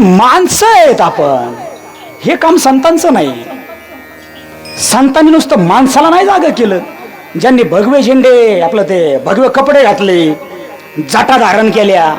माणसं आहेत आपण. हे काम संतांचं नाही. संतांनी नुसतं माणसाला नाही जाग केलं. ज्यांनी भगवे झेंडे आपलं ते भगवे कपडे घातले जाटा धारण केल्या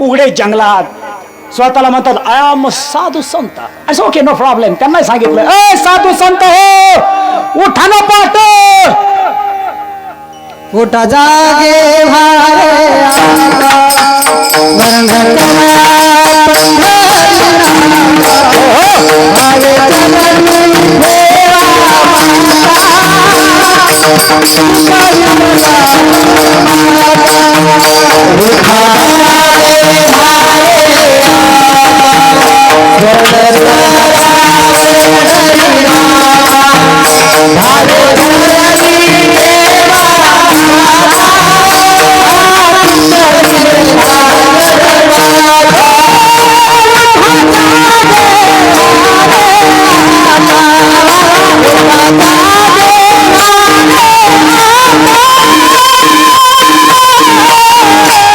उघडे जंगलात स्वतःला म्हणतात आय एम साधू संत. असं ओके नो प्रॉब्लेम त्यांना सांगितलं ए साधू संत हो उठा ना पाठ. उठा जागे Thank you.